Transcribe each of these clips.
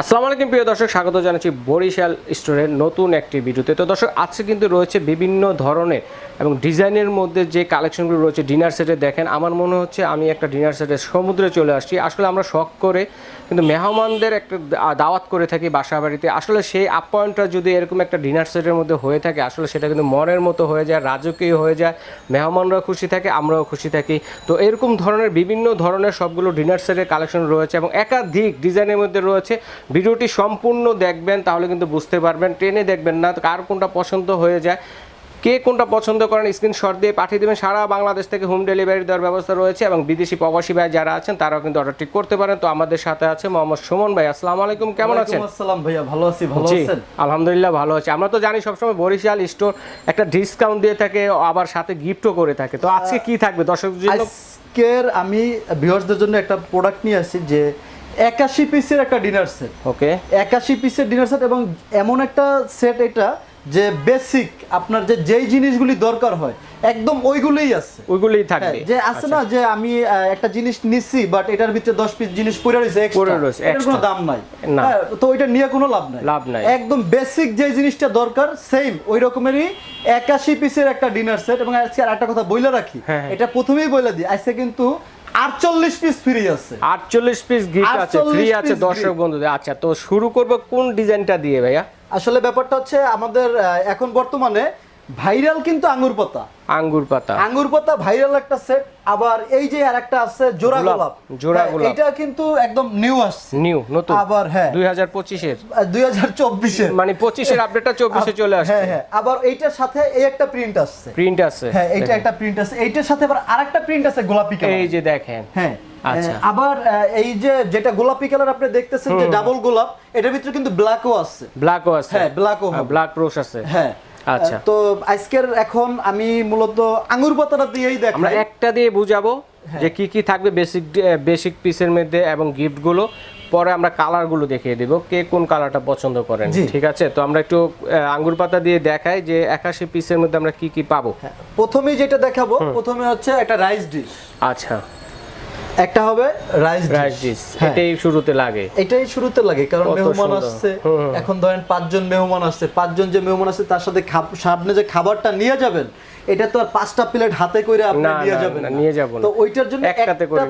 আসসালামু আলাইকুম, প্রিয় দর্শক, স্বাগত জানাচ্ছি বরিশাল স্টোরের নতুন একটি ভিডিওতে। তো দর্শক, আজকে কিন্তু রয়েছে বিভিন্ন ধরনের এবং ডিজাইনের মধ্যে যে কালেকশনগুলো রয়েছে ডিনার সেটে, দেখেন আমার মনে হচ্ছে আমি একটা ডিনার সেটে সমুদ্রে চলে আসছি। আসলে আমরা শখ করে কিন্তু মেহমানদের একটা দাওয়াত করে থাকি বাসা বাড়িতে আসলে সেই আপ্যায়নটা যদি এরকম একটা ডিনার সেটের মধ্যে হয়ে থাকে, আসলে সেটা কিন্তু মনের মতো হয়ে যায়, রাজকীয় হয়ে যায়, মেহমানরাও খুশি থাকে, আমরাও খুশি থাকি। তো এরকম ধরনের বিভিন্ন ধরনের সবগুলো ডিনার সেটের কালেকশন রয়েছে এবং একাধিক ডিজাইনের মধ্যে রয়েছে। ভিডিওটি সম্পূর্ণ দেখবেন তাহলে কিন্তু বুঝতে পারবেন। ট্রেনে দেখবেন না কার কোনটা পছন্দ হয়ে যায় কে কোনটা পছন্দ করেন স্ক্রিনশট দিয়ে পাঠিয়ে দেবেন। সারা বাংলাদেশ থেকে হোম ডেলিভারি দেওয়ার ব্যবস্থা রয়েছে এবং বিদেশি প্রবাসী ভাই যারা আছেন তারাও কিন্তু অর্ডারটি করতে পারেন। তো আমাদের সাথে আছে মোহাম্মদ সুমন ভাই আসসালামু আলাইকুম কেমন আছেন? আসসালাম ভাইয়া ভালো আছি ভালো আছেন? আলহামদুলিল্লাহ ভালো আছে। আমরা তো জানি সবসময় বরিশাল স্টোর একটা ডিসকাউন্ট দিয়ে থাকে আবার সাথে গিফটও করে থাকে। তো আজকে কি থাকবে? দর্শকদের জন্য আজকের আমি ভিউয়ার্সদের জন্য একটা প্রোডাক্ট নিয়ে আসছি যে একাশি পিসের একটা ডিনার সেট ওকে একাশি পিসের ডিনার সেট এবং এমন একটা সেট এটা যে বেসিক আপনার যে যেই জিনিসগুলি দরকার হয় একদম ওইগুলোই আছে। ওইগুলোই হ্যাঁ, থাকবে। যে আছে না যে আমি একটা জিনিস নিচ্ছি বাট এটার ভিতরে দশ পিস জিনিস পড়ে রয়েছে পড়ে। রয়েছে, এটার কোনো দাম নাই। না। হ্যাঁ, তো ওইটা নিয়ে কোনো লাভ নাই। লাভ নাই। একদম বেসিক যে জিনিসটা দরকার সেম ওই রকমেরই একাশি পিসের একটা ডিনার সেট এবং আজকে আর একটা কথা বইলে রাখি। হ্যাঁ। এটা প্রথমেই বলে দিই। আজকে কিন্তু আটচল্লিশ পিস ফ্রি আছে। আটচল্লিশ পিস গিফট আছে ফ্রি আছে দর্শক বন্ধুদের। আচ্ছা তো শুরু করব কোন ডিজাইনটা দিয়ে ভাইয়া? আসলে ব্যাপারটা হচ্ছে আমাদের এখন বর্তমানে ভাইরাল কিন্তু আঙ্গুর পাতা। আঙ্গুর পাতা। আঙ্গুর পাতা ভাইরাল একটা সেট আবার এই যে আরেকটা আছে জোড়া গোলাপ, জোড়া হ্যাঁ, গোলাপ। এটা কিন্তু একদম নিউ আসছে। নিউ নতুন। আবার হ্যাঁ। দুই হাজার পঁচিশের। দুই হাজার চব্বিশের। মানে পঁচিশের আপডেটটা চব্বিশে চলে আসছে। হ্যাঁ হ্যাঁ। আবার এইটার সাথে এই একটা প্রিন্ট আসছে। প্রিন্ট আছে হ্যাঁ এইটা একটা প্রিন্ট আছে এইটার সাথে আবার আরেকটা প্রিন্ট আছে গোলাপি এই যে দেখেন। হ্যাঁ আচ্ছা। আবার এই যে যেটা গোলাপি কালার আপনি দেখতেছেন যে ডাবল গোলাপ এটার ভিতরে কিন্তু ব্ল্যাকও আছে ব্ল্যাকও আছে হ্যাঁ, black ও হবে। ব্ল্যাক রোজ আছে। হ্যাঁ। আচ্ছা। তো আজকের এখন আমি মূলত আঙ্গুর পাতাটা দিয়েই আমরা দেখাই একটা দিয়ে বুঝাবো হ্যাঁ। যে কি কি থাকবে বেসিক বেসিক পিসের মধ্যে এবং গিফটগুলো পরে আমরা কালারগুলো দেখিয়ে দেব কে কোন কালারটা পছন্দ করেন। ঠিক আছে? তো আমরা একটু আঙ্গুর পাতা দিয়ে দেখাই যে একাশি পিসের মধ্যে আমরা কি কি পাবো। হ্যাঁ, প্রথমেই যেটা দেখাবো প্রথমে হচ্ছে একটা রাইস ডিশ আচ্ছা। একটা হবে রাইস রাইস ডিশ। এটাই শুরুতে লাগে এটাই শুরুতে লাগে কারণ মেহমান আসছে। এখন ধরেন পাঁচজন মেহমান আসছে পাঁচজন যে মেহমান আসছে তার সাথে সামনে যে খাবারটা নিয়ে যাবেন এটা তো আর পাঁচটা প্লেট হাতে করে আপনি নিয়ে যাবেন না। নিয়ে যাব না। তো ওইটার জন্য একটাতে করে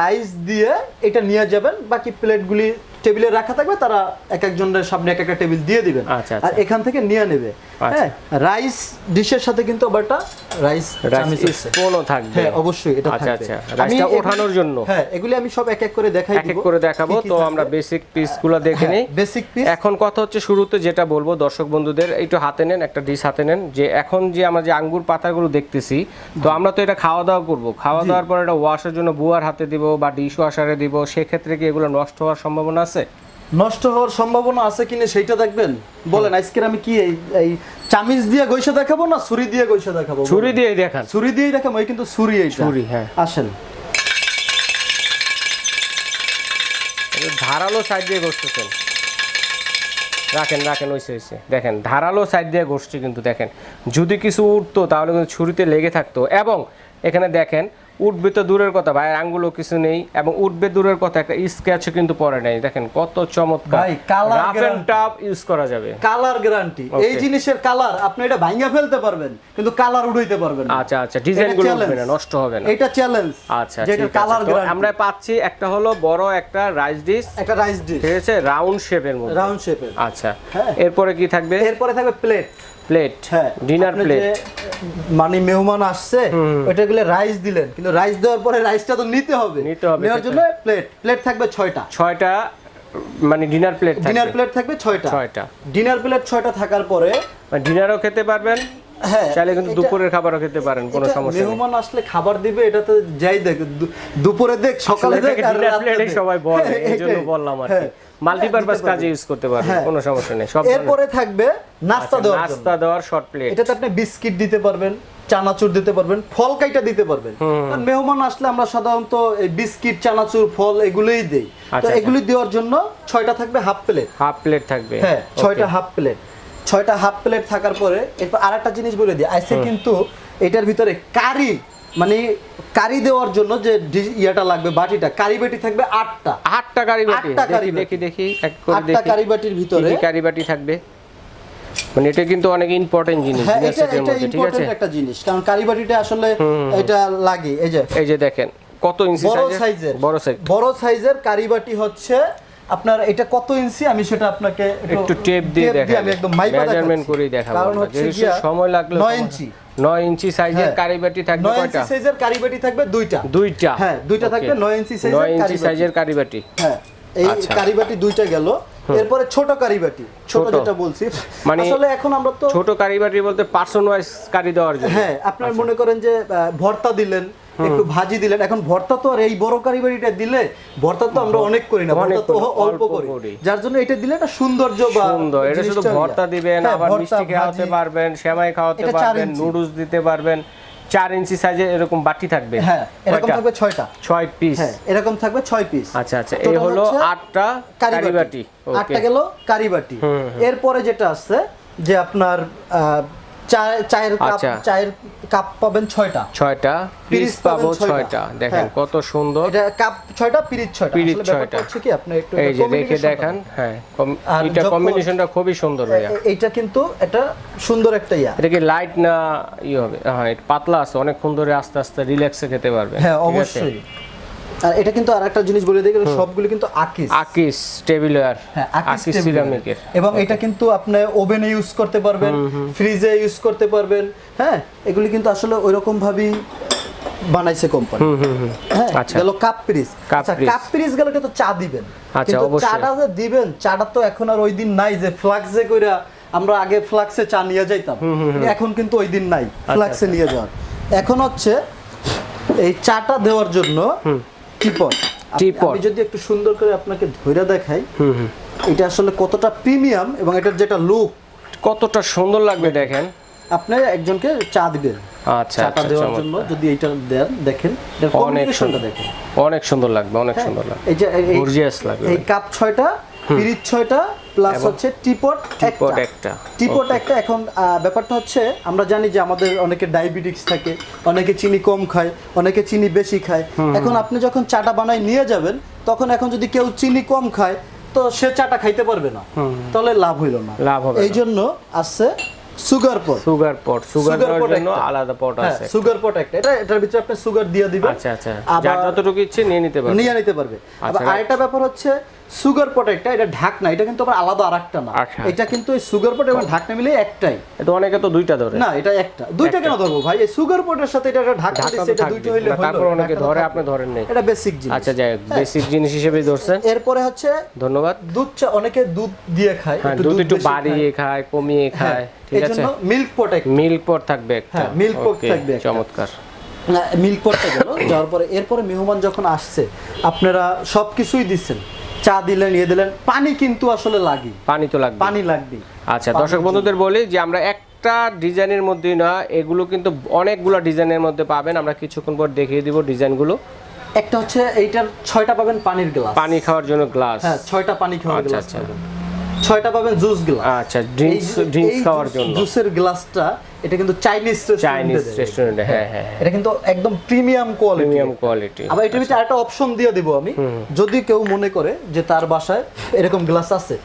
রাইস দিয়ে এটা নিয়ে যাবেন বাকি প্লেটগুলি টেবিলে রাখা থাকবে তারা এক একজনের সামনে এক একটা টেবিল দিয়ে দিবেন আচ্ছা, আর আচ্ছা। এখান থেকে নিয়ে নেবে। হ্যাঁ রাইস ডিশের সাথে কিন্তু আবার একটা রাইস চামিচ স্পুনও থাকবে। হ্যাঁ অবশ্যই এটা আচ্ছা আচ্ছা। রাইসটা ওঠানোর জন্য। হ্যাঁ এগুলি আমি সব এক এক করে দেখাই এক এক করে দেখাবো। তো আমরা বেসিক পিসগুলো দেখে নিই। বেসিক পিস এখন কথা হচ্ছে শুরুতে যেটা বলব দর্শক বন্ধুদের একটু হাতে নেন একটা ডিশ হাতে নেন। যে এখন যে আমরা যে আঙ্গুর পাতাগুলো দেখতেছি তো আমরা তো এটা খাওয়া দাওয়া করব। খাওয়া দাওয়ার পর এটা ওয়াশের জন্য বুয়ার হাতে দিব বা ডিশ ওয়াশারে দিব। সেক্ষেত্রে কি এগুলো নষ্ট হওয়ার সম্ভাবনা আছে? নষ্ট হওয়ার সম্ভাবনা আছে কিনা সেইটা দেখবেন? বলেন আজকের আমি কি এই চামিজ দিয়ে গৈসা দেখাবো না ছুরি দিয়ে গৈসা দেখাবো? ছুরি দিয়ে দেখান। ছুরি দিয়েই দেখাবো এই কিন্তু ছুরি এইটা। ছুরি, হ্যাঁ। আসেন। ধারালো সাইড দিয়ে ঘষতেছেন। রাখেন রাখেন ওইসে ওইসে দেখেন ধারালো সাইড দিয়ে ঘষছে কিন্তু দেখেন। যদি কিছু উঠতো তাহলে কিন্তু ছুরিতে লেগে থাকতো। এবং এখানে দেখেন উঠবে তো দূরের কথা ভাই আঙ্গুলও কিছু নেই এবং উঠবে দূরের কথা একটা স্ক্র্যাচও কিন্তু পড়ে নাই। দেখেন কত চমৎকার। ভাই, colour rough and tough use করা যাবে। কালার গ্যারান্টি এই জিনিসের কালার আপনি এটা ভাঙা ফেলতে পারবেন কিন্তু কালার উড়াইতে পারবেন না। আচ্ছা আচ্ছা ডিজাইনগুলো উঠবে না নষ্ট হবে না। এটা চ্যালেঞ্জ আচ্ছা যেটা কালার গ্যারান্টি আমরা পাচ্ছি একটা হলো বড় একটা রাইস ডিশ একটা রাইস ডিশ ঠিক আছে রাউন্ড শেপের মধ্যে। রাউন্ড শেপের আচ্ছা। হ্যাঁ। এরপরে কি থাকবে? এরপরে থাকবে প্লেট প্লেট হ্যাঁ ডিনার প্লেট মানে মেহমান আসছে ওটা গেলে রাইস দিলেন কিন্তু রাইস দেওয়ার পরে রাইসটা তো নিতে হবে। নিতে হবে নেওয়ার জন্য প্লেট প্লেট থাকবে ছয়টা। ছয়টা মানে ডিনার প্লেট ডিনার প্লেট থাকবে ছয়টা। ছয়টা। ডিনার প্লেট ছয়টা থাকার পরে মানে ডিনারও খেতে পারবেন। চাইলে কিন্তু দুপুরের খাবারও খেতে পারেন কোনো সমস্যা নেই। মেহমান আসলে খাবার দিবে এটা তো যাই দেখ দুপুরে দেখ সকালে দেখ আর দেখ। সবাই বলে হ্যাঁ, এই জন্য এটাই। বললাম আর কি। হ্যাঁ। মাল্টিপারপাস কাজে ইউজ করতে পারবেন হ্যাঁ। কোনো সমস্যা নেই সব এরপরে থাকবে নাস্তা আচ্ছা, দেওয়ার নাস্তা দেওয়ার শর্ট প্লেট এটাতে আপনি বিস্কিট দিতে পারবেন চানাচুর দিতে পারবেন ফল কাইটা দিতে পারবেন। কারণ মেহমান আসলে আমরা সাধারণত এই বিস্কিট চানাচুর ফল এগুলোই দেই। তো আচ্ছা, এগুলি দেওয়ার জন্য ছয়টা থাকবে হাফ প্লেট হাফ প্লেট থাকবে। হ্যাঁ ছয়টা হাফ প্লেট ছয়টা হাফ প্লেট থাকার পরে এরপর আরেকটা জিনিস বলে দিই আইসে কিন্তু এটার ভিতরে কারি মানে কারি দেওয়ার জন্য যে ইয়েটা লাগবে বাটিটা কারি বাটি থাকবে আটটা। আটটা কারি বাটি। আটটা কারি দেখি দেখি এক করে দেখি। আটটা কারি বাটির ভিতরে। কারি বাটি থাকবে? মানে এটা কিন্তু অনেক ইম্পর্টেন্ট জিনিস হ্যাঁ এটা এটা ঠিক আছে? ইম্পর্টেন্ট একটা জিনিস কারণ কারি বাটিটা আসলে এটা লাগে এই যে এই যে দেখেন কত ইঞ্চি সাইজের সাইজের বড় সাইজ বড় সাইজের কারিবাটি হচ্ছে আপনার এটা কত ইঞ্চি? আমি সেটা আপনাকে একটু টেপ দিয়ে দেখাই আমি একদম মাইপা মেজারমেন্ট। করেই দেখাবো কারণ হচ্ছে সময় লাগলে 9 ইঞ্চি। 9 ইঞ্চি সাইজের হ্যাঁ। কারি বাটি থাকবে 9 ইঞ্চি সাইজের কারিবাটি থাকবে দুইটা। দুইটা। হ্যাঁ, দুইটা থাকবে 9 ইঞ্চি সাইজের 9 ইঞ্চি কারিবাটি। সাইজের কারি বাটি হ্যাঁ এই আচ্ছা। কারিবাটি দুইটা গেল। এরপরে ছোট কারিবাটি ছোট। যেটা বলছি। মানে আসলে এখন আমরা তো ছোট কারিবাটি বলতে পার্সন ওয়াইজ কারি দেওয়ার জন্য। হ্যাঁ আপনার আচ্ছা। মনে করেন যে ভর্তা দিলেন। একটু ভাজি দিলেন। এখন ভর্তা তো আর এই বড় কারিবাড়িটা দিলে ভর্তা তো আমরা অনেক করি না ভর্তা তো অল্প করি। করি। যার জন্য এটা দিলে একটা সৌন্দর্য বা সুন্দর এটা শুধু ভর্তা দিবেন হ্যাঁ, আবার মিষ্টি খাওয়াতে পারবেন সেমাই খাওয়াতে পারবেন। নুডলস দিতে পারবেন চার ইঞ্চি সাইজের এরকম বাটি থাকবে। হ্যাঁ এরকম থাকবে ছয়টা। ছয় পিস হ্যাঁ এরকম থাকবে ছয় পিস আচ্ছা আচ্ছা এই হলো আটটা কারি বাটি আটটা গেল কারিবাটি। এরপরে যেটা আছে যে আপনার চায়ের কাপ আচ্ছা। চায়ের কাপ পাবেন ছয়টা। ছয়টা পিরিচ পাবো ছয়টা। দেখেন হ্যাঁ। কত সুন্দর। এটা কাপ ছয়টা পিরিচ ছয়টা। পিরিচ ছয়টা। হচ্ছে কি আপনি একটু এই যে দেখে দেখান। হ্যাঁ এটা কম্বিনেশনটা খুবই সুন্দর ভাইয়া। এ- এইটা কিন্তু এটা সুন্দর একটা ইয়া। এটা কি লাইট না ই হবে? হ্যাঁ পাতলা আছে। অনেকক্ষণ ধরে আস্তে আস্তে রিল্যাক্সে খেতে পারবে হ্যাঁ অবশ্যই। আর এটা কিন্তু আরেকটা জিনিস বলে দিই সবগুলো কিন্তু আকিস। আকিস টেবিলার হ্যাঁ আকিস সিরামিকের। এবং এটা কিন্তু আপনি ওভেনে ইউজ করতে পারবেন ফ্রিজে ইউজ করতে পারবেন হ্যাঁ? এগুলি কিন্তু আসলে ওইরকম ভাবেই বানাইছে কোম্পানি হ্যাঁ আচ্ছা। গেল কাপ কাপ আচ্ছা কাপ পিরিস গেলে কিন্তু চা দিবেন। আচ্ছা, অবশ্যই। চাটা যে দিবেন চাটা তো এখন আর ওই দিন নাই যে ফ্লাক্সে কইরা আমরা আগে ফ্লাক্সে চা নিয়ে যাইতাম। এখন কিন্তু ওই দিন নাই আচ্ছা, ফ্লাক্সে নিয়ে যাওয়ার। এখন হচ্ছে এই চাটা দেওয়ার জন্য টিপট টিপট। আমি যদি একটু সুন্দর করে আপনাকে ধইরা দেখাই এটা আসলে কতটা প্রিমিয়াম এবং এটার যেটা লুক কতটা সুন্দর লাগবে দেখেন। আপনি একজনকে চা দিবেন। আচ্ছা চাটা আচ্ছা দেওয়ার জন্য যদি এটা দেন দেখেন অনেক সুন্দর। দেখেন। অনেক সুন্দর লাগবে অনেক সুন্দর লাগবে। এই যে গর্জিয়াস লাগবে। এই কাপ ছয়টা পিরিচ ছয়টা প্লাস হচ্ছে টিপট টিপট একটা। টিপট একটা। এখন ব্যাপারটা হচ্ছে আমরা জানি যে আমাদের অনেকে ডায়াবেটিক্স থাকে অনেকে চিনি কম খায় অনেকে চিনি বেশি খায়। এখন আপনি যখন চাটা বানাই নিয়ে যাবেন তখন এখন যদি কেউ চিনি কম খায় তো সে চাটা খাইতে পারবে না। তাহলে লাভ হইল না। লাভ হবে এই জন্য আছে sugar pot sugar pot sugar দেওয়ার জন্য আলাদা পট হ্যাঁ আছে সুগার পট একটা। এটা এটার ভিতরে আপনি সুগার দিয়ে দিবেন। আচ্ছা আচ্ছা। যার যতটুকু ইচ্ছে নিয়ে নিতে পারবে। নিয়ে নিতে পারবে। আবার আচ্ছা। আরেকটা ব্যাপার হচ্ছে সুগার পট একটা এটা ঢাকনা এটা কিন্তু আবার আলাদা আরেকটা না। আচ্ছা। এটা কিন্তু এই সুগার পট এবং ঢাকনা মিলে একটাই। এটা অনেকে তো দুইটা ধরে। না এটা একটা। দুইটা কেন ধরবো ভাই? এই সুগার পটের সাথে এটা একটা ঢাকনা তো এটা দুইটা হইলে হলো তারপর অনেকে ধরে আপনি ধরেন নেই এটা বেসিক জিনিস। আচ্ছা যাই বেসিক জিনিস হিসেবে ধরছেন। এরপরে হচ্ছে ধন্যবাদ। দুধ চা অনেকে দুধ দিয়ে খায় হ্যাঁ একটু দুধ একটু বাড়িয়ে খায়। কমিয়ে খায়। হ্যাঁ, ঠিক এই আছে? জন্য মিল্ক পট মিল্ক পট থাকবে একটা। হ্যাঁ, pot Okay, থাকবে। চমৎকার। মিল্ক পটটা গেল যাওয়ার পরে এরপরে মেহমান যখন আসছে আপনারা সব কিছুই দিচ্ছেন। চা দিলেন ইয়ে দিলেন। পানি কিন্তু আসলে লাগি পানি তো লাগবে পানি লাগবে আচ্ছা দর্শক বন্ধুদের বলি যে আমরা একটা ডিজাইনের মধ্যে না এগুলো কিন্তু অনেকগুলো ডিজাইনের মধ্যে পাবেন। আমরা কিছুক্ষণ পর দেখিয়ে দিব ডিজাইনগুলো। একটা হচ্ছে এইটার ছয়টা পাবেন পানির গ্লাস। পানি খাওয়ার জন্য গ্লাস। হ্যাঁ ছয়টা পানি খাওয়ার আচ্ছা, গ্লাস আচ্ছা। ছয়টা পাবেন জুস গ্লাস। আচ্ছা ড্রিঙ্কস ড্রিঙ্কস খাওয়ার জন্য। জুসের গ্লাসটা এটা কিন্তু চাইনিজ চাইনিজ রেস্টুরেন্টে হ্যাঁ হ্যাঁ এটা কিন্তু একদম প্রিমিয়াম কোয়ালিটি প্রিমিয়াম কোয়ালিটি আবার এটার ভিতরে আরেকটা অপশন দিয়ে দিব আমি। যদি কেউ মনে করে যে তার বাসায় এরকম গ্লাস আছে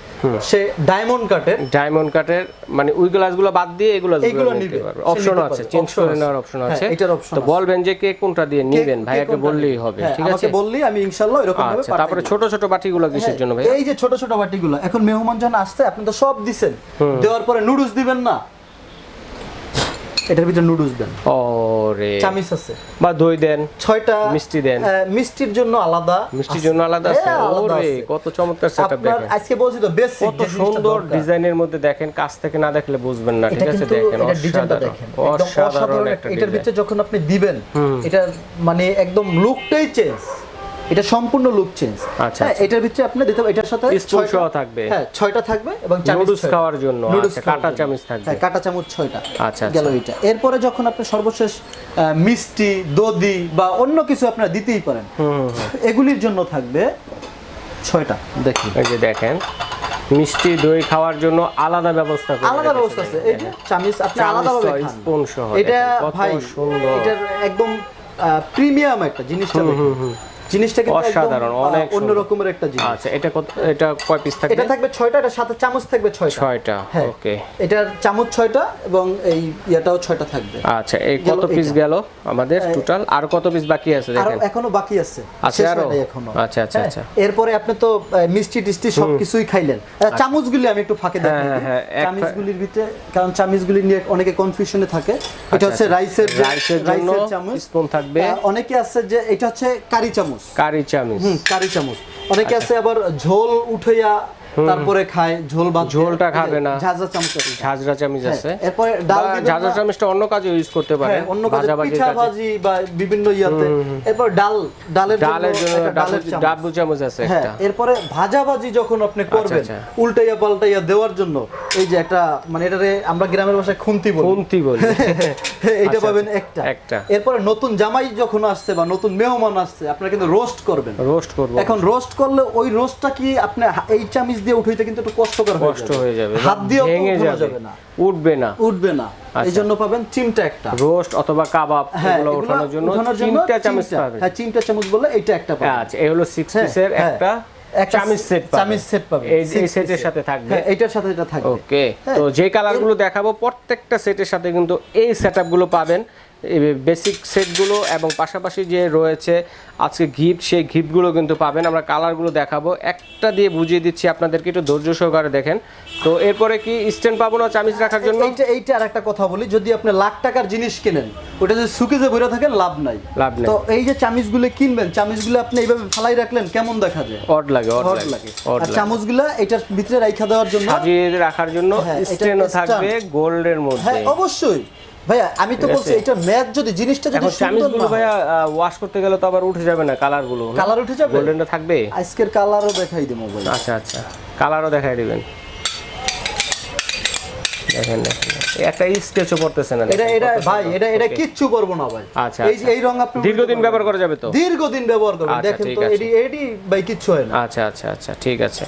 সে ডায়মন্ড কাটের ডায়মন্ড কাটের মানে ওই গ্লাসগুলো বাদ দিয়ে এগুলো এইগুলো নিবে। সে অপশন আছে চেঞ্জ করে নেওয়ার অপশন হ্যাঁ, আছে। এটার option তো বলবেন যে কে কোনটা দিয়ে নেবেন? ভাইয়াকে বললেই হবে হ্যাঁ, ঠিক আছে? আমাকে বললেই আমি ইনশাআল্লাহ এরকম ভাবে আচ্ছা তারপরে ছোট ছোট বাটিগুলো কিসের জন্য ভাই এই যে ছোট ছোট বাটিগুলো এখন মেহমান যখন আসছে আপনি তো সব দিছেন। দেওয়ার পরে নুডলস দিবেন না। এটার ভিতরে নুডলস দেন। ওরে। চামিচ আছে। বা দই দেন ছয়টা মিষ্টি দেন। মিষ্টির জন্য আলাদা মিষ্টির জন্য আলাদা আছে। হ্যাঁ, আলাদা ওরে কত চমৎকার সেটআপ আপনার দেখেন। আজকে বলছি তো বেসিক কত সুন্দর ডিজাইনের মধ্যে দেখেন কাছ থেকে না দেখলে বুঝবেন না ঠিক আছে? দেখেন অসাধারণ একটা এটার ভিতরে যখন আপনি দিবেন এটা মানে একদম লুকটাই চেঞ্জ এটা সম্পূর্ণ লুক চেঞ্জ আচ্ছা, হ্যাঁ এটার ভিতরে আপনি দিতে এটার সাথে ছয়টা- সহ থাকবে। হ্যাঁ ছয়টা থাকবে এবং নুডলস খাওয়ার জন্য আচ্ছা, কাঁটা চামচ থাকবে। হ্যাঁ কাঁটা চামচ ছয়টা আচ্ছা, গেল এটা এরপরে যখন আপনি সর্বশেষ মিষ্টি দধি বা অন্য কিছু আপনারা দিতেই পারেন এগুলির জন্য থাকবে ছয়টা। দেখি। এই যে দেখেন মিষ্টি দই খাওয়ার জন্য আলাদা ব্যবস্থা করে আলাদা ব্যবস্থা আছে। এই যে চামিচ আপনি আলাদা ভাবে spoon সহ এটা ভাই সুন্দর। এটার একদম প্রিমিয়াম একটা জিনিসটা দেখুন। জিনিসটা কিন্তু অসাধারণ, অনেক অন্য রকমের একটা জিনিস। আচ্ছা এটা কত এটা কয় পিস থাকবে? এটা থাকবে ছয়টা এটার সাথে চামচ থাকবে ছয়টা। ছয়টা হ্যাঁ ওকে এটার চামচ ছয়টা এবং এই ইয়াটাও ছয়টা থাকবে। আচ্ছা এই কত পিস গেল আমাদের টোটাল আর কত পিস বাকি আছে আরও দেখেন? এখনও বাকি আছে। আছে আরও? আচ্ছা, আচ্ছা, হ্যাঁ, আচ্ছা। এরপরে আপনি তো মিষ্টি টিষ্টি সবকিছুই খাইলেন। আহ, চামচগুলি আমি একটু ফাঁকে দেখাই হ্যাঁ, দিই। হ্যাঁ, চামচগুলির ভিতরে কারণ চামচগুলি নিয়ে অনেকে কনফিউশনে থাকে। এটা হচ্ছে আচ্ছা। রাইসের রাইসের জন্য চামচ। স্পুন থাকবে। অনেকে আছে যে এটা হচ্ছে কারি চামচ। কারি চামচ। হুম কারি চামচ। অনেকে আচ্ছা। আছে আবার ঝোল উঠাইয়া তারপরে খায় ঝোল বা ঝোলটা খাবে না। ঝাঁঝা চামচ। ঝাঁঝরা চামিচ হ্যাঁ, আছে। এরপরে ডাল ঝাঁঝরা না- অন্য কাজে ইউজ করতে পারে হ্যাঁ, অন্য কাজে পিঠা ভাজি বা বিভিন্ন ইয়াতে। এরপর ডাল ডালের ডালের জন্য ডালের ডাবু- চামচ। আছে হ্যাঁ একটা। এরপরে ভাজাভাজি যখন আপনি করবেন আচ্ছা। উল্টাইয়া পাল্টাইয়া দেওয়ার জন্য এই যে একটা মানে এটারে আমরা গ্রামের ভাষায় খুন্তি বলি। কুন্তি বলি। এইটা আচ্ছা, পাবেন আচ্ছা, একটা। একটা। এরপরে নতুন জামাই যখন আসছে বা নতুন মেহমান আসছে আপনারা কিন্তু রোস্ট করবেন। রোস্ট করব। এখন রোস্ট করলে ওই রোস্টটা কি আপনি এই চামিচ দিয়ে উঠাইতে কিন্তু একটু কষ্টকর হয়ে কষ্ট হয়ে যাবে হাত দিয়ে ভেঙে যাবে। না। উঠবে না। উঠবে না। এই জন্য পাবেন চিমটা একটা। রোস্ট অথবা কাবাব হ্যাঁ এগুলো ওঠানোর জন্য তিনটা চামচ পাবেন। হ্যাঁ চিমটা চামচ বললে এইটা একটা পাবেন। আচ্ছা এই হলো সিক্স হ্যাঁ, পিসের হ্যাঁ। একটা একটা সেট এই সেটের সাথে থাকবে। হ্যাঁ এটার সাথে এটা থাকবে। ওকে হ্যাঁ। তো যে কালারগুলো দেখাবো প্রত্যেকটা সেটের সাথে কিন্তু এই সেটআপগুলো পাবেন। বেসিক সেটগুলো এবং পাশাপাশি যে রয়েছে আজকে গিফট সেই গিফটগুলো কিন্তু পাবেন। আমরা কালারগুলো দেখাবো। একটা দিয়ে বুঝিয়ে দিচ্ছি আপনাদেরকে একটু ধৈর্য সহকারে দেখেন। তো এরপরে কি স্ট্যান্ড পাবো না চামিচ রাখার জন্য? এইটা এইটা আর একটা কথা বলি যদি আপনি লাখ টাকার জিনিস কেনেন ওটা যদি সুকেজে ভরে থাকেন লাভ নাই। লাভ নেই। তো এই যে চামিচগুলো কিনবেন চামিচগুলো আপনি এইভাবে ফালাই রাখলেন কেমন দেখা যায়? অড লাগে অড লাগে আর চামচগুলো এটার ভিতরে রাইখা দেওয়ার জন্য সাজিয়ে রাখার জন্য হ্যাঁ, স্ট্যান্ডও থাকবে গোল্ডের মধ্যে। হ্যাঁ অবশ্যই। ভাইয়া আমি তো বলছি এটা ম্যাচ যদি জিনিসটা যদি সুন্দর না ভাইয়া ওয়াশ করতে গেলে তো আবার উঠে যাবে না কালারগুলো কালার উঠে যাবে? গোল্ডেনটা থাকবে? আজকের কালারও দেখাই দেবো ভাই আচ্ছা আচ্ছা। কালারও দেখাই দিবেন। দেখেন দেখেন। একটা স্কেচও পড়তেছে না এটা এটা ভাই এটা এটা কিচ্ছু করব না ভাই। আচ্ছা, এই আচ্ছা। এই রং আপনি দীর্ঘদিন ব্যবহার করা যাবে তো? দীর্ঘদিন ব্যবহার করবেন। আচ্ছা, দেখেন তো এডি এডি ভাই কিচ্ছু হয় না। আচ্ছা আচ্ছা আচ্ছা ঠিক আছে।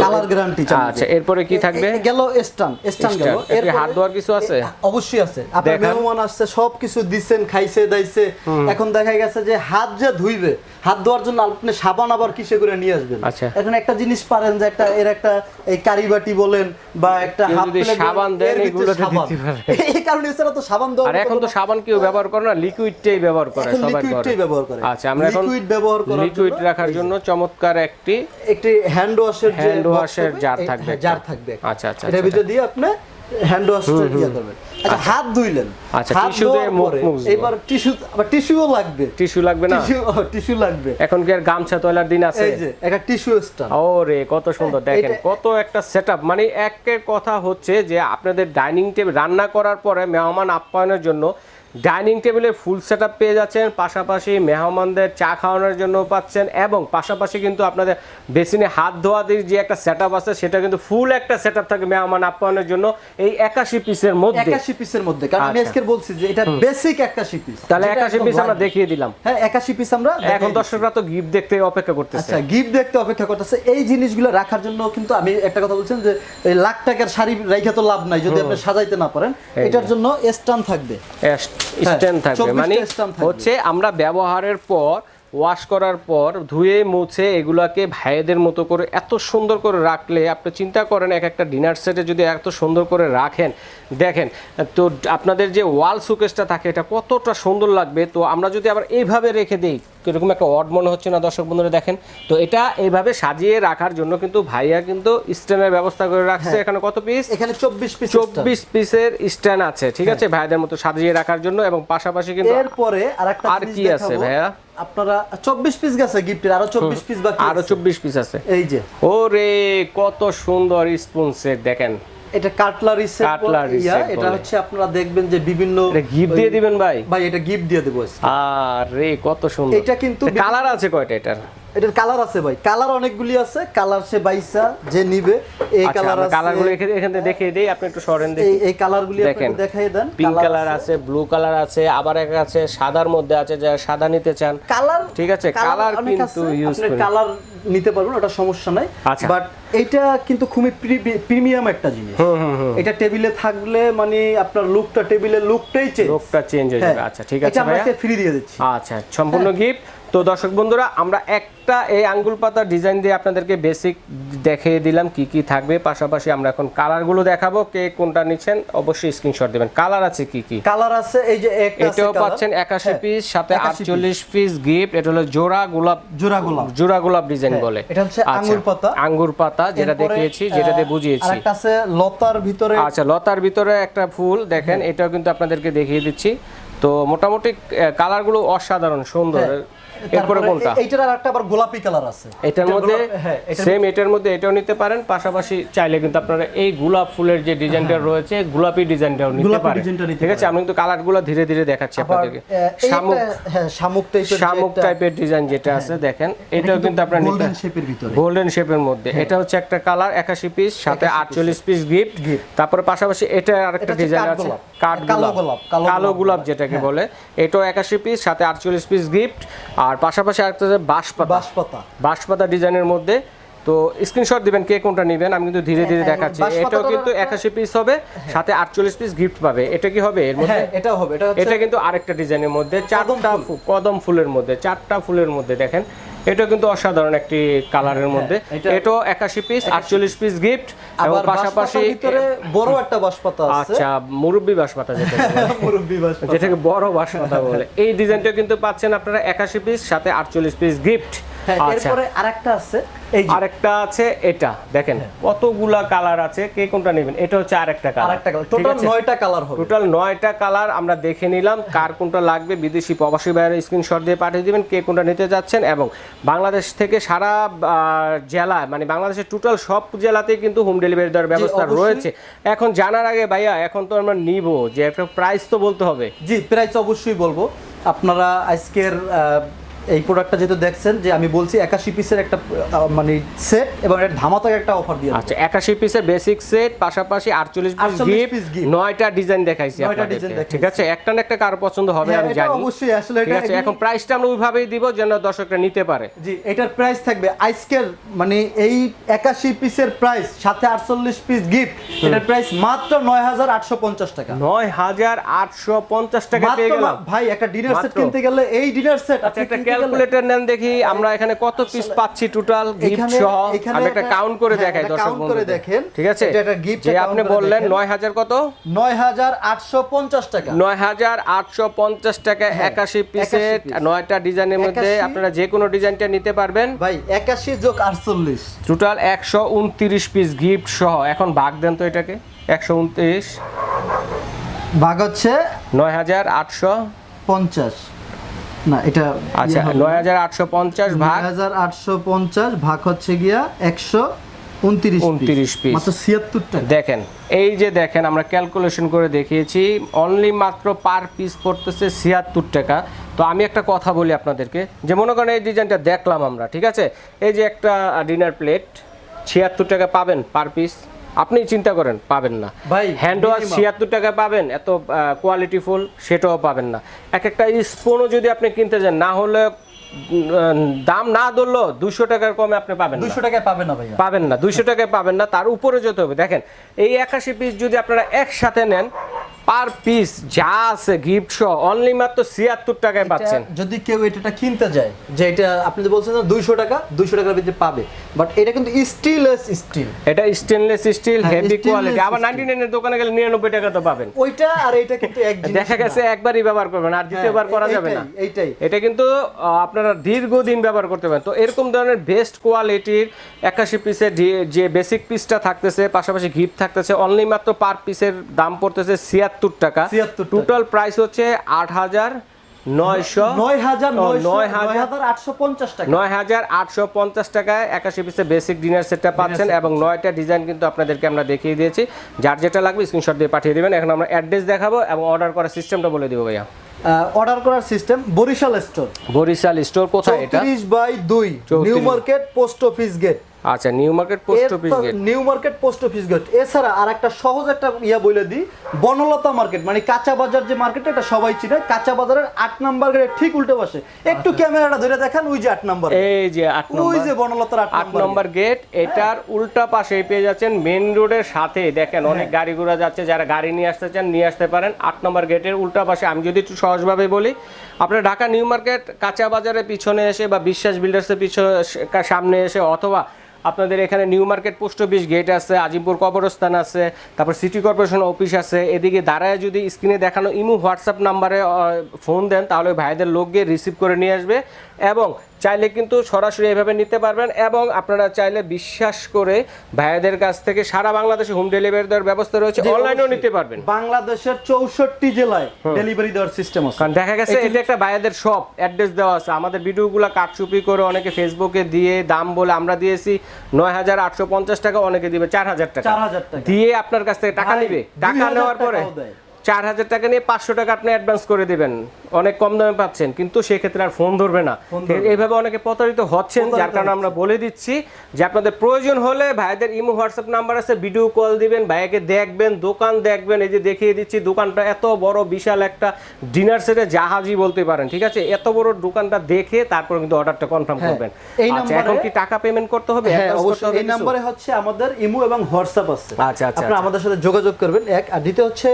কালার গ্যারান্টি আচ্ছা এরপরে কি থাকবে? গেল স্টান স্টান গেল। এর হাত কিছু আছে? অবশ্যই আছে। আপনার মেহমান আসছে সব কিছু দিছেন খাইছে দাইছে। এখন দেখা গেছে যে হাত যে ধুইবে হাত ধোয়ার জন্য আপনি সাবান আবার কিসে করে নিয়ে আসবেন? আচ্ছা। এখন একটা জিনিস পারেন যে একটা এর একটা এই কারিবাটি বলেন বা একটা হাত সাবান দেন, সাবান। দিতে পারে। এই কারণে এছাড়া তো সাবান দেওয়া আর এখন তো সাবান কেউ ব্যবহার করে না লিকুইডটাই ব্যবহার করে সবাই লিকুইডটাই ব্যবহার করে। আচ্ছা আমরা এখন লিকুইড ব্যবহার করার লিকুইড রাখার জন্য চমৎকার একটি একটি হ্যান্ড ওয়াশের যে হবে, jar এই- থাকবে হ্যাঁ, একটা। jar থাকবে আচ্ছা, আচ্ছা, এটার আচ্ছা, ভিতরে দিয়ে আপনি হ্যান্ড ইয়ে করবেন আচ্ছা হাত ধুইলেন। আচ্ছা, tissue দিয়ে মুখ এবার টিস্যু আবার টিস্যুও লাগবে। টিস্যু লাগবে না? টিস্যু টিস্যু লাগবে। এখন কি আর গামছা তোলার দিন আছে? এই যে একটা টিস্যু স্ট্যান্ড ও রে কত সুন্দর। দেখেন কত একটা সেটআপ মানে একের কথা হচ্ছে যে আপনাদের ডাইনিং টেবিল রান্না করার পরে মেহমান আপ্যায়নের জন্য ডাইনিং টেবিলের ফুল সেটআপ পেয়ে যাচ্ছেন পাশাপাশি মেহমানদের চা খাওয়ানোর জন্য পাচ্ছেন এবং পাশাপাশি কিন্তু আপনাদের বেসিনে হাত ধোয়াদের যে একটা সেটআপ আছে সেটা কিন্তু ফুল একটা সেটআপ থাকে মেহমান আপ্যায়নের জন্য এই একাশি পিসের মধ্যে। একাশি পিসের মধ্যে কারণ আমি আচ্ছা। আজকে বলছি যে এটা বেসিক একাশি পিস তাহলে একাশি পিস আমরা দেখিয়ে দিলাম। হ্যাঁ একাশি পিস আমরা এখন দর্শকরা তো গিফট দেখতে অপেক্ষা করতেছে। আচ্ছা গিফট দেখতে অপেক্ষা করতেছে। এই জিনিসগুলো রাখার জন্য কিন্তু আমি একটা কথা বলছেন যে এই লাখ টাকার শাড়ি রেখে তো লাভ নাই যদি আপনি সাজাইতে না পারেন এটার জন্য স্টান থাকবে। স্ট্যান্ড থাকবে মানে। হচ্ছে আমরা ব্যবহারের পর ওয়াশ করার পর ধুয়ে মুছে এগুলাকে ভাইয়েদের মতো করে এত সুন্দর করে রাখলে আপনি চিন্তা করেন এক একটা ডিনার সেটে যদি এত সুন্দর করে রাখেন দেখেন তো আপনাদের যে ওয়াল সুকেসটা থাকে এটা কতটা সুন্দর লাগবে? তো আমরা যদি আবার এইভাবে রেখে দিই কীরকম একটা অড মনে হচ্ছে না দর্শক বন্ধুরা দেখেন। তো এটা এইভাবে সাজিয়ে রাখার জন্য কিন্তু ভাইয়া কিন্তু স্ট্যান্ডের ব্যবস্থা করে রাখছে। হ্যাঁ। এখানে কত পিস এখানে চব্বিশ পিস চব্বিশ পিসের স্ট্যান্ড আছে ঠিক হ্যাঁ। আছে? ভাইদের মতো সাজিয়ে রাখার জন্য এবং পাশাপাশি কিন্তু এরপরে আরেকটা আর কি আছে ভাইয়া? আপনারা চব্বিশ পিস গেছে গিফটের আরও চব্বিশ পিস বাকি আরও আছে। চব্বিশ পিস আছে। এই যে। ওরে কত সুন্দর স্পঞ্জ সেট দেখেন। এটা কাটলারি সেট কাটলারি এটা হচ্ছে আপনারা দেখবেন যে বিভিন্ন এটা গিফট দিয়ে দিবেন ভাই? ভাই এটা গিফট দিয়ে দেব আর কত সুন্দর। এটা কিন্তু কালার আছে কয়টা এটার? এটার কালার আছে ভাই। কালার অনেকগুলি আছে কালার সে বাইসা যে নিবে এই আচ্ছা কালার আমরা আছে। কালারগুলো এখানে এখানে দেখিয়ে দিই আপনি একটু সরেন দেখি। এই কালারগুলি দেখেন। আপনাকে দেখাই দেন পিঙ্ক কালার আছে। ব্লু কালার আছে আবার এক আছে সাদার মধ্যে আছে যারা সাদা নিতে চান। কালার ঠিক আছে, colour কিন্তু use আপনি কালার নিতে পারবেন ওটা সমস্যা নাই। আচ্ছা। বাট এইটা কিন্তু খুবই প্রিমিয়াম একটা জিনিস। হুম হুম হুম। এটা টেবিলে থাকলে মানে আপনার লুকটা টেবিলের লুকটাই চেঞ্জ লোকটা চেঞ্জ হয়ে যাবে। আচ্ছা ঠিক আছে এটা আমরা ফ্রি দিয়ে দিচ্ছি। আচ্ছা সম্পূর্ণ গিফট তো দর্শক বন্ধুরা আমরা একটা এই আঙ্গুল পাতা ডিজাইন দিয়ে আপনাদেরকে বেসিক দেখিয়ে দিলাম কি কি থাকবে। পাশাপাশি আমরা এখন কালারগুলো দেখাবো কে কোনটা নিচ্ছেন অবশ্যই স্ক্রিনশট দিবেন। কালার আছে কি কি? কালার আছে এই যে এটাও পাচ্ছেন একাশি হ্যাঁ, পিস সাথে 81 আটচল্লিশ পিস গিফট এটা হলো জোড়া গোলাপ জোড়া গোলাপ। জোড়া গোলাপ ডিজাইন হ্যাঁ, বলে। এটা হচ্ছে আচ্ছা, আঙ্গুর পাতা। আঙ্গুর পাতা যেটা দেখিয়েছি যেটাতে আহ, বুঝিয়েছি। আরেকটা আছে লতার ভিতরে। আচ্ছা লতার ভিতরে একটা ফুল দেখেন হ্যাঁ। এটাও কিন্তু আপনাদেরকে দেখিয়ে দিচ্ছি। তো মোটামুটি কালারগুলো অসাধারণ সুন্দর। এরপরে তারপরে কোনটা? এইটার আরেকটা আবার গোলাপি কালার আছে। এটার মধ্যে গোলাপ- হ্যাঁ সেম এটার মধ্যে এটাও নিতে পারেন। পাশাপাশি চাইলে কিন্তু আপনারা এই গোলাপ ফুলের যে ডিজাইনটা রয়েছে গোলাপি ডিজাইনটাও নিতে পারেন। ঠিক আছে আমি কিন্তু কালারগুলো ধীরে ধীরে দেখাচ্ছি আপনাদেরকে। শামুক হ্যাঁ শামুক টাইপের শামুক টাইপের ডিজাইন যেটা আছে দেখেন। এটাও কিন্তু আপনার নিতে গোল্ডেন শেপের ভিতরে। গোল্ডেন শেপের মধ্যে। হ্যাঁ। এটা হচ্ছে একটা কালার একাশি পিস সাথে আটচল্লিশ পিস গিফট তারপরে পাশাপাশি এটা আরেকটা ডিজাইন আছে। কাঠ কালো গোলাপ। কালো গোলাপ গোলাপ যেটাকে বলে। এটাও একাশি পিস সাথে আটচল্লিশ পিস গিফট আর পাশাপাশি আরেকটা হচ্ছে বাঁশপাতা। বাঁশপাতা। বাঁশপাতা ডিজাইনের মধ্যে। তো স্ক্রিনশট দিবেন কে কোনটা নেবেন আমি কিন্তু ধীরে ধীরে হ্যাঁ, দেখাচ্ছি। এটাও কিন্তু একটা- একাশি পিস হবে সাথে আটচল্লিশ পিস গিফট পাবে। এটা কি হবে এর মধ্যে? হ্যাঁ এটাও হবে এটা হচ্ছে এটা কিন্তু আরেকটা ডিজাইনের মধ্যে। চারটা কদম ফুলের মধ্যে চারটা ফুলের মধ্যে দেখেন। এটা কিন্তু অসাধারণ একটি কালারের মধ্যে। হ্যাঁ, এটা- এটাও একাশি পিস আটচল্লিশ পিস গিফট এবং পাশাপাশি ভিতরে বড় একটা বাসপাতা আছে। আচ্ছা মুরব্বি বাঁশপাতা যেটা মুরব্বি বাঁশপাতা। যেটাকে বড় বাসপাতা বলে। এই ডিজাইনটা কিন্তু পাচ্ছেন আপনারা একাশি পিস সাথে আটচল্লিশ পিস গিফট আচ্ছা। এরপরে আরেকটা আছে আরেকটা আছে এটা দেখেন কতগুলা কালার আছে কে কোনটা নেবেন? এটা হচ্ছে আরেকটা কালার আরেকটা কালার টোটাল নয়টা কালার হবে। টোটাল নয়টা কালার আমরা দেখে নিলাম কার কোনটা লাগবে বিদেশি প্রবাসী বাইরে স্ক্রিনশট দিয়ে পাঠিয়ে দিবেন কে কোনটা নিতে যাচ্ছেন এবং বাংলাদেশ থেকে সারা জেলা মানে বাংলাদেশের টোটাল সব জেলাতেই কিন্তু হোম ডেলিভারি দেওয়ার ব্যবস্থা রয়েছে। এখন জানার আগে ভাইয়া এখন তো আমরা নিব যে একটা প্রাইস তো বলতে হবে। জি প্রাইস অবশ্যই বলব। আপনারা আজকের এই প্রোডাক্টটা যেহেতু দেখছেন যে আমি বলছি একাশি পিসের একটা মানে সেট এবং একটা ধামাতাকে একটা অফার দিয়ে আচ্ছা একাশি পিসের বেসিক সেট পাশাপাশি আটচল্লিশ পিস 48 গিফট নয়টা ডিজাইন দেখাইছি ঠিক আছে? একটা না একটা কার পছন্দ হবে হ্যাঁ, আমি জানি। অবশ্যই আসলে ঠিক এটা আছে? এখন প্রাইসটা আমরা ওইভাবেই দিব যেন দর্শকরা নিতে পারে। জি এটার প্রাইস থাকবে আজকের মানে এই একাশি পিসের প্রাইস সাথে আটচল্লিশ পিস গিফট এটার প্রাইস মাত্র নয় হাজার আটশো পঞ্চাশ টাকা। নয় হাজার আটশো পঞ্চাশ টাকা পেয়ে গেলাম। ভাই একটা ডিনার সেট কিনতে গেলে এই ডিনার সেট আচ্ছা একটা ক্যালকুলেটর নেন দেখি আমরা এখানে কত পিস পাচ্ছি টোটাল গিফট সহ। আমি একটা কাউন্ট করে হ্যাঁ, দেখাই দর্শক করে দেখেন। ঠিক আছে? এটা একটা gift যে আপনি বললেন দেখেন। নয় হাজার কত? নয় হাজার আটশো পঞ্চাশ টাকা। নয় হাজার আটশো পঞ্চাশ টাকা একাশি পিসের 81 piece। নয়টা ডিজাইনের মধ্যে আপনারা যে কোনো ডিজাইনটা নিতে পারবেন। ভাই একাশি যোগ আটচল্লিশ। টোটাল একশো উনত্রিশ পিস গিফট সহ। এখন ভাগ দেন তো এটাকে। একশো উনত্রিশ। ভাগ হচ্ছে নয় হাজার আটশো পঞ্চাশ। না এটা আচ্ছা নয় হাজার আটশো পঞ্চাশ ভাগ? হাজার আটশো পঞ্চাশ ভাগ হচ্ছে গিয়া একশো উনত্রিশ 29 piece। মাত্র ছিয়াত্তর টাকা দেখেন এই যে দেখেন আমরা ক্যালকুলেশন করে দেখিয়েছি অনলি মাত্র পার পিস পড়তেছে ছিয়াত্তর টাকা তো আমি একটা কথা বলি আপনাদেরকে যে মনে করেন এই ডিজাইনটা দেখলাম আমরা ঠিক আছে? এই যে একটা ডিনার প্লেট ছিয়াত্তর টাকা পাবেন পার পিস আপনি চিন্তা করেন পাবেন না। ভাই, হ্যান্ড ওয়াশ। ছিয়াত্তর টাকা পাবেন এত কোয়ালিটি ফুল সেটাও পাবেন না। এক একটা স্পুনও যদি আপনি কিনতে যান না হলে দাম না ধরলো দুশো টাকার কমে আপনি পাবেন না। দুশো টাকায় পাবেন না ভাইয়া। পাবেন না দুশো টাকায় পাবেন না তার উপরে যেতে হবে। দেখেন এই একাশি পিস যদি আপনারা একসাথে নেন পার পিস যা আছে গিফট সহ অনলি মাত্র ছিয়াত্তর টাকায় পাচ্ছেন। যদি কেউ এটা কিনতে যায় যে এটা আপনি যে বলছেন না দুইশো টাকা দুইশো টাকার ভিতরে পাবে। বাট এটা কিন্তু স্টিল স্টিল এটা স্টেনলেস স্টিল হ্যাঁ, হেভি কোয়ালিটি আবার steel। নাইনটি নাইনের দোকানে গেলে নিরানব্বই টাকা তো পাবেন। ওইটা আর এইটা কিন্তু এক জিনিস দেখা গেছে একবারই ব্যবহার করবেন আর দ্বিতীয়বার করা হ্যাঁ, যাবে না। এইটাই, এটা কিন্তু আপনারা দীর্ঘদিন ব্যবহার করতে পারেন। তো এরকম ধরনের বেস্ট কোয়ালিটির একাশি পিসের যে বেসিক পিসটা থাকতেছে পাশাপাশি গিফট থাকতেছে অনলি মাত্র পার পিসের দাম পড়তেছে ছিয়াত্তর টাকা। 76 টাকা। টোটাল প্রাইস হচ্ছে আট হাজার নয়শো নয় হাজার নয় আটশো পঞ্চাশ টাকা। নয় হাজার আটশো পঞ্চাশ টাকায় একাশি পিসের বেসিক ডিনার সেটটা পাচ্ছেন এবং নয়টা ডিজাইন কিন্তু আপনাদেরকে আমরা দেখিয়ে দিয়েছি। যার যেটা লাগবে স্ক্রিনশট দিয়ে পাঠিয়ে দেবেন। এখন আমরা অ্যাড্রেস দেখাবো এবং অর্ডার করার সিস্টেমটা বলে দিব ভাইয়া। অর্ডার করার system Barishal store Barishal store কোথায় এটা? বাই দুই New Market post office gate আচ্ছা New Market post office gate New Market post office gate এছাড়া আর একটা সহজ একটা ইয়া বলে দিই বনলতা মার্কেট মানে কাঁচা বাজার যে মার্কেট এটা সবাই চিনে। কাঁচা বাজারের আট নাম্বার গেটের ঠিক উল্টে পাশে। একটু ক্যামেরাটা ধরে দেখান ওই যে আট নাম্বার এই যে আট ওই যে বনলতার আট নম্বর গেট এটার উল্টা পাশে পেয়ে যাচ্ছেন মেন রোডের সাথে। দেখেন অনেক হ্যাঁ। গাড়ি ঘোড়া যাচ্ছে যারা গাড়ি নিয়ে আসতে চান নিয়ে আসতে পারেন আট নম্বর গেটের উল্টা পাশে। আমি যদি একটু সহজভাবে বলি আপনার ঢাকা নিউ মার্কেট কাঁচা বাজারের পিছনে এসে বা বিশ্বাস বিল্ডার্সের পিছনে সামনে এসে অথবা আপনাদের এখানে New Market post office gate আছে আজিমপুর কবরস্থান আছে তারপর সিটি কর্পোরেশন অফিস আছে। এদিকে দাঁড়ায় যদি স্ক্রিনে দেখানো ইমু হোয়াটসঅ্যাপ নাম্বারে ফোন দেন তাহলে ভাইদের লোক গিয়ে রিসিভ করে নিয়ে আসবে এবং চাইলে কিন্তু সরাসরি এভাবে নিতে পারবেন এবং আপনারা চাইলে বিশ্বাস করে ভাইয়াদের কাছ থেকে সারা বাংলাদেশে হোম ডেলিভারি দেওয়ার ব্যবস্থা রয়েছে। অনলাইনেও নিতে পারবেন। বাংলাদেশের চৌষট্টি জেলায় ডেলিভারি দেওয়ার সিস্টেম আছে। কারণ দেখা গেছে এটা একটা ভাইয়াদের শপ অ্যাড্রেস দেওয়া আছে। আমাদের ভিডিওগুলো কাটচুপি করে অনেকে ফেসবুকে দিয়ে দাম বলে আমরা দিয়েছি। নয় হাজার আটশো পঞ্চাশ টাকা অনেকে দিবে চার হাজার টাকা। দিয়ে আপনার কাছ থেকে টাকা নিবে। টাকা নেওয়ার পরে চার হাজার টাকা নিয়ে পাঁচশো টাকা আপনি অ্যাডভান্স করে দিবেন। অনেক কম দামে পাচ্ছেন কিন্তু সেক্ষেত্রে আর ফোন ধরবে না। এইভাবে অনেকে প্রতারিত হচ্ছেন যার কারণে আমরা বলে দিচ্ছি যে আপনাদের প্রয়োজন হলে ভাইদের ইমো হোয়াটসঅ্যাপ নাম্বার আছে ভিডিও কল দিবেন ভাইয়াকে দেখবেন দোকান দেখবেন এই যে দেখিয়ে দিচ্ছি দোকানটা এত বড় বিশাল একটা ডিনার সেটে জাহাজই বলতে পারেন ঠিক আছে? এত বড় দোকানটা দেখে তারপর কিন্তু অর্ডারটা কনফার্ম হ্যাঁ, করবেন। এই আচ্ছা এখন কি টাকা পেমেন্ট করতে হবে? হ্যাঁ অবশ্যই এই? নাম্বারে হচ্ছে আমাদের ইমো এবং হোয়াটসঅ্যাপ আছে। আচ্ছা, আচ্ছা, আপনারা আচ্ছা। আমাদের সাথে যোগাযোগ করবেন। এক আর দ্বিতীয় হচ্ছে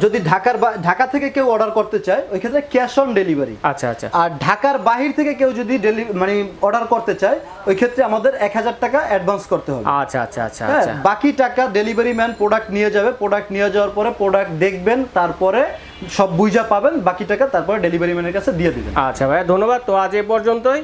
যদি ঢাকার বা- ঢাকা থেকে কেউ অর্ডার করতে চায় ওই ক্ষেত্রে ক্যাশ অন ডেলিভারি। আচ্ছা আচ্ছা। আর ঢাকার বাহির থেকে কেউ যদি মানে অর্ডার করতে চায় ওই ক্ষেত্রে আমাদের এক হাজার টাকা অ্যাডভান্স করতে হবে। আচ্ছা আচ্ছা আচ্ছা হ্যাঁ আচ্ছা। বাকি টাকা ডেলিভারি ম্যান প্রোডাক্ট নিয়ে যাবে। প্রোডাক্ট নিয়ে যাওয়ার পরে প্রোডাক্ট দেখবেন তারপরে সব বুঝা পাবেন বাকি টাকা তারপরে ডেলিভারি ম্যানের কাছে দিয়ে দেবেন। আচ্ছা ভাইয়া ধন্যবাদ। তো আজ এ পর্যন্তই।